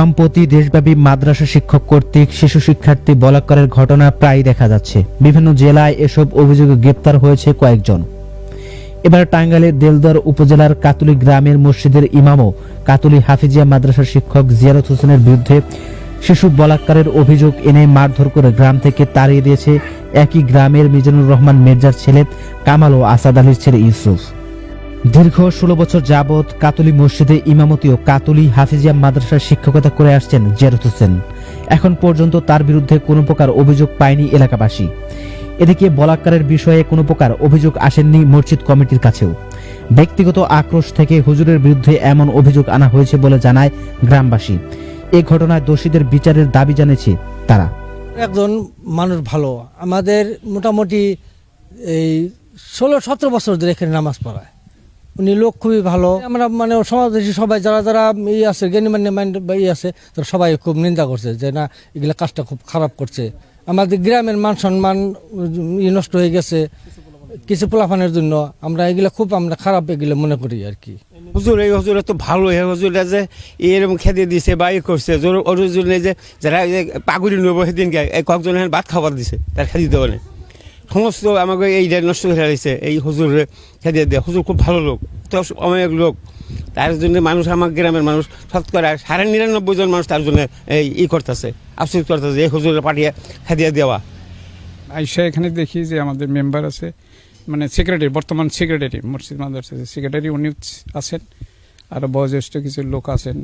সম্প্রতি দেশব্যাপী মাদ্রাসা শিক্ষক কর্তৃক শিশু শিক্ষার্থী বলাৎকারের ঘটনা প্রায়ই দেখা যাচ্ছে। বিভিন্ন জেলায় এসব অভিযোগে গ্রেপ্তার হয়েছে কয়েকজন। এবার টাঙ্গাইলের দেলদর উপজেলার কাতুলি গ্রামের মসজিদের ইমামও কাতুলি হাফিজিয়া মাদ্রাসার শিক্ষক জিয়ারত হোসেনের বিরুদ্ধে শিশু বলাৎকারের অভিযোগ এনে মারধর করে গ্রাম থেকে তাড়িয়ে দিয়েছে একই গ্রামের মিজানুর রহমান মির্জার ছেলে কামাল ও আসাদ আলীর ছেলে ইউসুফ। দীর্ঘ ষোলো বছর যাবৎ কাতলি মসজিদে ইমামতি ও কাতুলি হাফিজিয়া মাদ্রাসার শিক্ষকতা করে আসছেন জেরত হোসেন। এখন পর্যন্ত তার বিরুদ্ধে কোনো প্রকার অভিযোগ পায়নি এলাকাবাসী। এদিকে বলাৎকারের বিষয়ে কোনো প্রকার অভিযোগ আসেননি মসজিদ কমিটির কাছেও। ব্যক্তিগত আক্রোশ থেকে হুজুরের বিরুদ্ধে এমন অভিযোগ আনা হয়েছে বলে জানায় গ্রামবাসী। এ ঘটনায় দোষীদের বিচারের দাবি জানিয়েছে তারা। একজন মানুষ ভালো। আমাদের মোটামুটি এই ষোলো সতেরো বছর ধরে এখানে নামাজ পড়ায়। উনি লোক খুবই ভালো। আমরা মানে সমাজবাসী সবাই যারা যারা ই আছে জ্ঞানী মান্য মাইন্ড ই আছে, তারা সবাই খুব নিন্দা করছে যে না, এগুলা কাজটা খুব খারাপ করছে। আমাদের গ্রামের মান সম্মান ই নষ্ট হয়ে গেছে কিছু পোলাফানের জন্য। আমরা এগুলা খুব আমরা খারাপ এগুলো মনে করি আর কি। হুজুর, এই হুজুর তো ভালো এই হুজুরটা যে এরকম খেতে দিছে বা ই করছে। অরুজুর যে যারা পাগুড়ি নেব সেদিনকে কয়েকজন ভাত খাবার দিছে, তার খেতে দেওয়া সমস্ত আমাকে এই নষ্ট করে দিছে এই হুজুর খেতে দেয়। হুজুর খুব ভালো লোক তো অনেক লোক। তার জন্য মানুষ আমার গ্রামের মানুষ শতকরা সাড়ে নিরানব্বই জন মানুষ তার জন্য এই ই করতেছে, আফসোস করতেছে এই হুজুরে পাঠিয়ে খেতে দেওয়া। আইসা এখানে দেখি যে আমাদের মেম্বার আছে মানে সেক্রেটারি বর্তমান সেক্রেটারি মসজিদ মাদ্রাসা সেক্রেটারি উনি আছেন। আরও বয়োজ্যেষ্ঠ কিছু লোক আছেন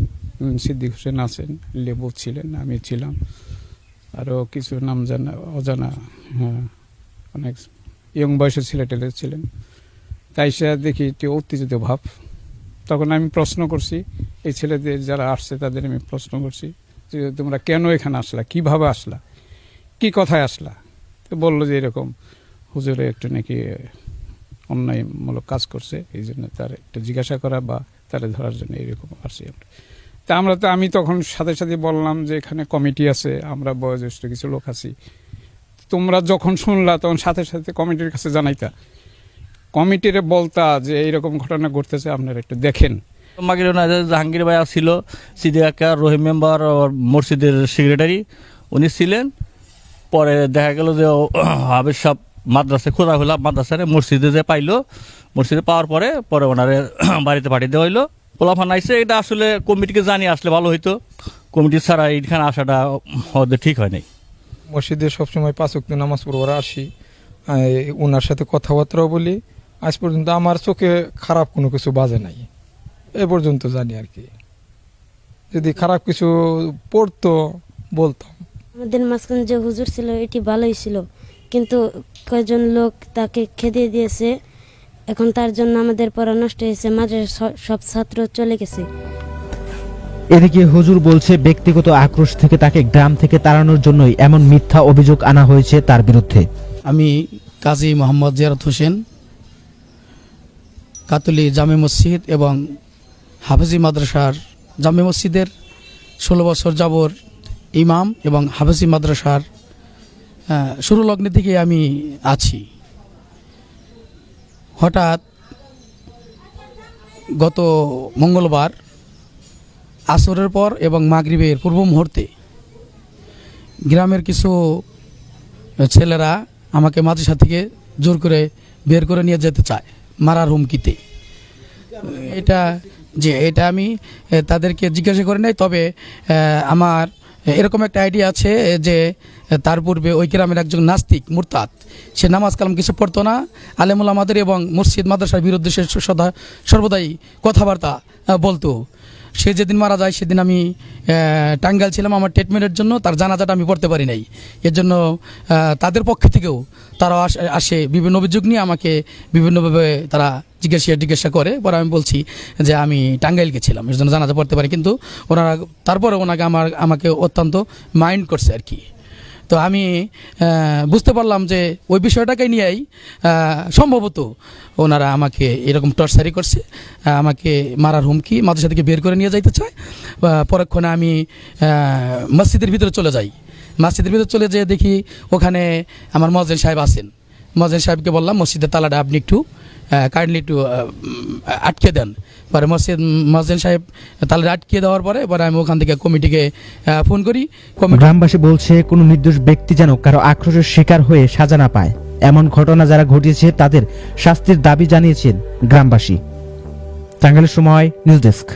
সিদ্দিক হোসেন আছেন, লেবু ছিলেন, আমি ছিলাম। আরও কিছু নাম জানা অজানা হ্যাঁ। অনেক ইয়ং বয়সের ছেলেটেলে ছিলেন। তাই সে দেখি একটি উত্তেজিত ভাব। তখন আমি প্রশ্ন করছি, এই ছেলেদের যারা আসছে তাদের আমি প্রশ্ন করছি যে তোমরা কেন এখানে আসলা? কীভাবে আসলা? কি কথায় আসলা? তো বলল যে এরকম হুজুরে একটু নাকি অন্যায়মূলক কাজ করছে, এই জন্য তার একটু জিজ্ঞাসা করা বা তারা ধরার জন্য এরকম আসছি। আমরা তা আমরা তো, আমি তখন সাথে সাথে বললাম যে এখানে কমিটি আছে, আমরা বয়োজ্যেষ্ঠ কিছু লোক আছি। তোমরা যখন শুনলা, তখন সাথে সাথে কমিটির কাছে জানাইতা। কমিটিরে বলতা যে, এইরকম ঘটনা ঘটতেছে, আপনারা একটু দেখেন। মাগির জাহাঙ্গীর ভাইয়া ছিল সিদ্দিকা রহিম মেম্বার মসজিদের সেক্রেটারি উনি ছিলেন। পরে দেখা গেল যে, ও হাবের সব মাদ্রাসে খোঁজা হলো মাদ্রাসারে মসজিদে যে পাইলো, মসজিদে পাওয়ার পরে পরে ওনারে বাড়িতে পাঠিয়ে দেওয়া হইল। পোলাফান আইসে এটা আসলে কমিটিকে জানিয়ে আসলে ভালো হইতো। কমিটি ছাড়া এইখানে আসাটা ওদের ঠিক হয় নাই। মসজিদে সবসময় পাঁচ ওয়াক্ত নামাজ পড়বার আসি। ওনার সাথে কথাবার্তাও বলি। আজ পর্যন্ত আমার চোখে খারাপ কোনো কিছু বাজে নাই। এ পর্যন্ত জানি আর কি। যদি খারাপ কিছু পড়তো, বলতাম। আমাদের মাঝখানে যে হুজুর ছিল, এটি ভালোই ছিল। কিন্তু কয়েকজন লোক তাকে খেদে দিয়েছে, এখন তার জন্য আমাদের পড়া নষ্ট হয়েছে। মাঝে সব ছাত্র চলে গেছে। এদিকে হুজুর বলছে, ব্যক্তিগত আক্রোশ থেকে তাকে গ্রাম থেকে তাড়ানোর জন্যই এমন মিথ্যা অভিযোগ আনা হয়েছে তার বিরুদ্ধে। আমি কাজী মোহাম্মদ জিয়ারত হোসেন, কাতুলি জামে মসজিদ এবং হাফেজি মাদ্রাসার জামে মসজিদের ষোলো বছর যাবর ইমাম এবং হাফেজি মাদ্রাসার শুরু লগ্নে থেকে আমি আছি। হঠাৎ গত মঙ্গলবার আসরের পর এবং মাগরিবের পূর্ব মুহূর্তে গ্রামের কিছু ছেলেরা আমাকে মাদ্রাসা থেকে জোর করে বের করে নিয়ে যেতে চায় মারার হুমকিতে। এটা যে এটা আমি তাদেরকে জিজ্ঞাসা করে নাই, তবে আমার এরকম একটা আইডিয়া আছে যে তার পূর্বে ওই গ্রামের একজন নাস্তিক মুরতাদ, সে নামাজ কালাম কিছু পড়তো না, আলেমুল আমাদের এবং মসজিদ মাদ্রাসার বিরুদ্ধে সে সদা সর্বদাই কথাবার্তা বলতো। সে যেদিন মারা যায় সেদিন আমি টাঙ্গাল ছিলাম আমার ট্রিটমেন্টের জন্য, তার জানাজাটা আমি পড়তে পারি নাই। এর জন্য তাদের পক্ষ থেকেও তারা আস- আসে, বিভিন্ন অভিযোগ নিয়ে আমাকে বিভিন্নভাবে তারা জিজ্ঞাসা জিজ্ঞাসা করে। পরে আমি বলছি যে আমি টাঙ্গাইল গেছিলাম এর জন্য জানাজা পড়তে পারি। কিন্তু ওনারা, তারপরে ওনাকে আমার, আমাকে অত্যন্ত মাইন্ড করছে আর কি। তো আমি বুঝতে পারলাম যে ওই বিষয়টাকে নিয়েই সম্ভবত ওনারা আমাকে এরকম টর্চারি করছে আমাকে মারার হুমকি মাদ্রাসা থেকে বের করে নিয়ে যাইতে চায়। পরক্ষণে আমি মসজিদের ভিতরে চলে যাই। মসজিদের ভিতরে চলে যেয়ে দেখি ওখানে আমার মজেন সাহেব আছেন। মজেন সাহেবকে বললাম, মসজিদের তালাটা আপনি একটু কাইন্ডলি একটু আটকে দেন। পরে মসজিদ মজেন সাহেব তালাটা আটকে দেওয়ার পরে এবার আমি ওখান থেকে কমিটিকে ফোন করি। গ্রামবাসী বলছে, কোনো নির্দোষ ব্যক্তি যেন কারও আক্রোশের শিকার হয়ে সাজা না পায়। এমন ঘটনা যারা ঘটিয়েছে, তাদের শাস্তির দাবি জানিয়েছেন গ্রামবাসী। টাঙ্গাইলের সময়, নিউজ ডেস্ক।